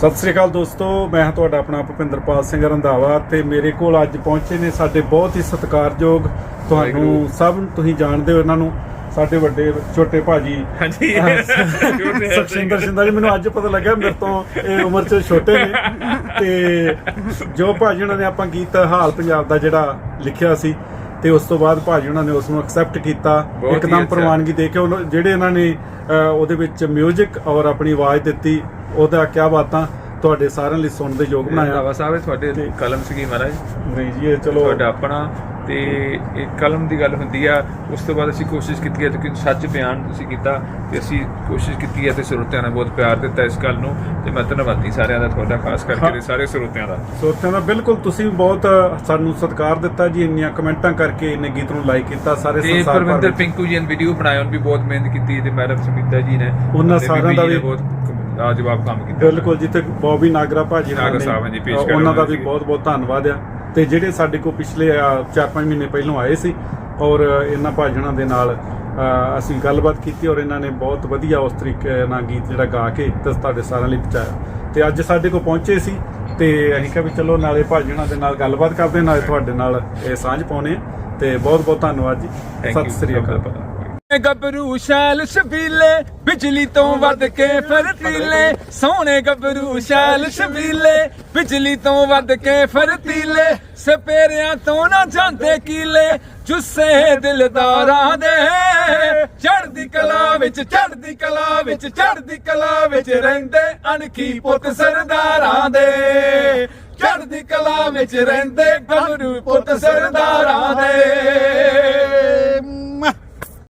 ਸਤਿ ਸ੍ਰੀ ਅਕਾਲ ਦੋਸਤੋ ਮੈਂ ਹਾਂ ਤੁਹਾਡਾ ਆਪਣਾ ਭੁਪਿੰਦਰਪਾਲ ਸਿੰਘ ਰੰਧਾਵਾ ਤੇ ਮੇਰੇ ਕੋਲ ਅੱਜ ਪਹੁੰਚੇ ਨੇ ਸਾਡੇ ਬਹੁਤ ਹੀ ਸਤਿਕਾਰਯੋਗ ਤੁਹਾਨੂੰ। ਸਭ ਤੁਸੀਂ ਜਾਣਦੇ ਹੋ ਇਹਨਾਂ ਨੂੰ ਸਾਡੇ ਵੱਡੇ ਛੋਟੇ ਭਾਜੀ। ਹਾਂਜੀ। ਸੁਖਸਿੰਦਰ ਸਿੰਧਾ ਜੀ ਮੈਨੂੰ ਅੱਜ ਪਤਾ ਲੱਗਾ ਮੇਰੇ ਤੋਂ ਇਹ ਉਮਰ 'ਚ ਛੋਟੇ ਨੇ। ਤੇ ਜੋ ਭਾਜੀ ਉਹਨਾਂ ਨੇ ਆਪਾਂ ਗੀਤ ਹਾਲ ਪੰਜਾਬ ਦਾ ਜਿਹੜਾ ਲਿਖਿਆ ਸੀ ਤੇ ਉਸ ਤੋਂ ਬਾਅਦ ਭਾਜੀ ਉਹਨਾਂ ਨੇ ਉਸ ਨੂੰ ਐਕਸੈਪਟ ਕੀਤਾ ਇੱਕਦਮ। ਪ੍ਰਵਾਨਗੀ ਦੇ ਕੇ ਜਿਹੜੇ ਇਹਨਾਂ ਨੇ ਉਹਦੇ ਵਿੱਚ 뮤직 ਔਰ ਆਪਣੀ ਆਵਾਜ਼ ਦਿੱਤੀ। ਉਹਦਾ ਕੀ ਬਾਤਾਂ ਤੁਹਾਡੇ ਸਾਰਿਆਂ ਲਈ ਸੁਣਨ ਦੇ ਯੋਗ ਬਣਾਇਆ। ਰੰਧਾਵਾ ਸਾਹਿਬ ਇਹ ਤੁਹਾਡੇ ਕਲਮ ਸੀਗੀ ਮਹਾਰਾਜ। ਨਹੀਂ ਜੀ ਇਹ ਚਲੋ ਤੁਹਾਡਾ ਆਪਣਾ ਤੇ ਇਹ ਕਲਮ ਦੀ ਗੱਲ ਹੁੰਦੀ ਆ। ਉਸ ਤੋਂ ਬਾਅਦ ਅਸੀਂ ਕੋਸ਼ਿਸ਼ ਕੀਤੀ ਹੈ ਕਿ ਸੱਚ ਬਿਆਨ ਤੁਸੀਂ ਕੀਤਾ ਤੇ ਅਸੀਂ ਕੋਸ਼ਿਸ਼ ਕੀਤੀ ਹੈ ਤੇ ਸਰੋਤਿਆਂ ਨੇ ਬਹੁਤ ਪਿਆਰ ਦਿੱਤਾ ਇਸ ਗੱਲ ਨੂੰ। ਤੇ ਮੈਂ ਧੰਨਵਾਦੀ ਸਾਰਿਆਂ ਦਾ ਤੁਹਾਡਾ ਖਾਸ ਕਰਕੇ ਤੇ ਸਾਰੇ ਸਰੋਤਿਆਂ ਦਾ। ਸੋਤਿਆਂ ਦਾ ਬਿਲਕੁਲ ਤੁਸੀਂ ਬਹੁਤ ਸਾਨੂੰ ਸਤਿਕਾਰ ਦਿੱਤਾ ਜੀ ਇੰਨੀਆਂ ਕਮੈਂਟਾਂ ਕਰਕੇ ਇੰਨੇ ਗੀਤ ਨੂੰ ਲਾਈਕ ਕੀਤਾ ਸਾਰੇ ਸੰਸਾਰ ਪਰਵਿੰਦਰ ਵਿੱਚ। ਪਿੰਕੂ ਜੀ ਨੇ ਵੀਡੀਓ ਬਣਾਇਆ ਉਹਨ ਵੀ ਬਹੁਤ ਮਿਹਨਤ ਕੀਤੀ ਤੇ ਮੈਡਮ ਸਮੀਤਾ ਜੀ ਨੇ ਉਹਨਾਂ ਸਾਰਿਆਂ ਬੀਬੀ ਦਾ ਵੀ- ਬਹੁਤ ਲਾਜਵਾਬ ਕੰਮ ਕੀਤਾ। ਬਿਲਕੁਲ ਜਿੱਥੇ ਬੌਬੀ ਨਾਗਰਾ ਭਾਜੀ ਨਾਗਰਾ ਨੇ, ਸਾਹਿਬ ਜੀ, ਪੇਸ਼ ਅ, ਕਰਨ ਉਹਨਾਂ ਦਾ ਵੀ। ਬਹੁਤ ਬਹੁਤ ਧੰਨਵਾਦ ਆ। ਤੇ ਜਿਹੜੇ ਸਾਡੇ ਕੋਲ ਪਿਛਲੇ 4-5 ਮਹੀਨੇ ਪਹਿਲਾਂ ਆਏ ਸੀ ਔਰ ਇਹਨਾਂ ਭਾਜਣਾ ਦੇ ਨਾਲ ਅਸੀਂ ਗੱਲਬਾਤ ਕੀਤੀ ਔਰ ਇਹਨਾਂ ਨੇ ਬਹੁਤ ਵਧੀਆ ਉਸ ਤਰੀਕੇ ਨਾਲ ਗੀਤ ਜਿਹੜਾ ਗਾ ਕੇ ਤੇ ਤੁਹਾਡੇ ਸਾਰਿਆਂ ਲਈ ਪਹੁੰਚਾਇਆ। ਤੇ ਅੱਜ ਸਾਡੇ ਕੋਲ ਪਹੁੰਚੇ ਸੀ ਤੇ ਅਸੀਂ ਕਿਹਾ ਵੀ ਚਲੋ ਨਾਲੇ ਭਾਜਣਾ ਦੇ ਨਾਲ ਗੱਲਬਾਤ ਕਰਦੇ ਨਾਲੇ ਤੁਹਾਡੇ ਨਾਲ ਇਹ ਸਾਂਝ ਪਾਉਣੇ ਆ ਤੇ ਬਹੁਤ ਬਹੁਤ ਧੰਨਵਾਦ ਜੀ। ਸਤਿ ਸ੍ਰੀ ਅਕਾਲ। ਗੱਭਰੂ ਸ਼ੈਲ ਸ਼ਬੀਲੇ, ਬਿਜਲੀ ਤੋਂ ਵੱਧ ਕੇ ਫਰਤੀਲੇ ਸੋਹਣੇ ਗੱਭਰੂ ਸ਼ੈਲ ਸ਼ਬੀਲੇ, ਬਿਜਲੀ ਤੋਂ ਵੱਧ ਕੇ ਫਰਤੀਲੇ ਸਪੇਰਿਆਂ ਤੋਂ ਨਾ ਜਾਂਦੇ ਕੀਲੇ, ਜੁੱਸੇ ਦਿਲਦਾਰਾਂ ਦੇ। ਚੜ੍ਹਦੀ ਕਲਾ ਵਿੱਚ, ਚੜ੍ਹਦੀ ਕਲਾ ਵਿੱਚ, ਚੜ੍ਹਦੀ ਕਲਾ ਵਿੱਚ ਰਹਿੰਦੇ ਅਣਖੀ ਪੁੱਤ ਸਰਦਾਰਾਂ ਦੇ। ਚੜ੍ਹਦੀ ਕਲਾ ਵਿੱਚ ਰਹਿੰਦੇ ਗੱਭਰੂ ਪੁੱਤ ਸਰਦਾਰਾਂ ਦੇ।